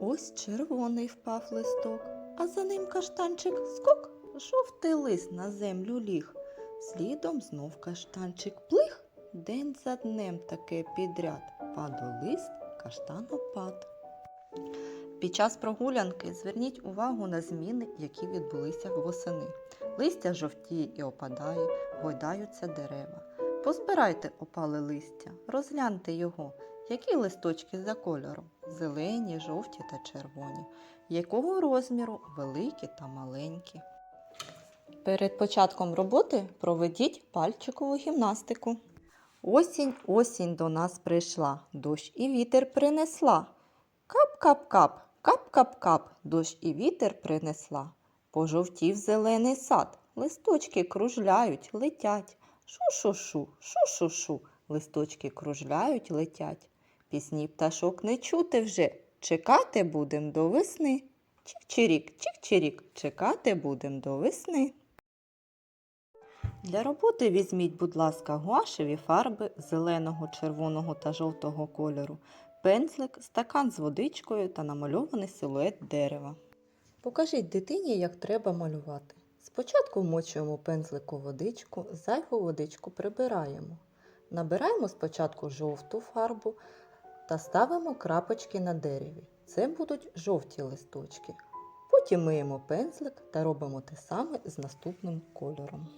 Ось червоний впав листок, а за ним каштанчик скок, жовтий лист на землю ліг. Слідом знов каштанчик плих, день за днем таке підряд. Падолист каштанопад. Під час прогулянки зверніть увагу на зміни, які відбулися восени. Листя жовтіє і опадає, гойдаються дерева. Позбирайте опале листя, розгляньте його, які листочки за кольором зелені, жовті та червоні, якого розміру великі та маленькі. Перед початком роботи проведіть пальчикову гімнастику. Осінь, осінь до нас прийшла, дощ і вітер принесла. Кап-кап-кап, кап-кап-кап, дощ і вітер принесла. Пожовтів зелений сад, листочки кружляють, летять. Шу-шу-шу, шу-шу-шу, листочки кружляють, летять. Пісні пташок не чути вже, чекати будем до весни. Чик-чирік, чик-чирік, чекати будем до весни. Для роботи візьміть, будь ласка, гуашеві фарби зеленого, червоного та жовтого кольору, пензлик, стакан з водичкою та намальований силует дерева. Покажіть дитині, як треба малювати. Спочатку вмочуємо пензлик у водичку, зайву водичку прибираємо. Набираємо спочатку жовту фарбу та ставимо крапочки на дереві. Це будуть жовті листочки. Потім миємо пензлик та робимо те саме з наступним кольором.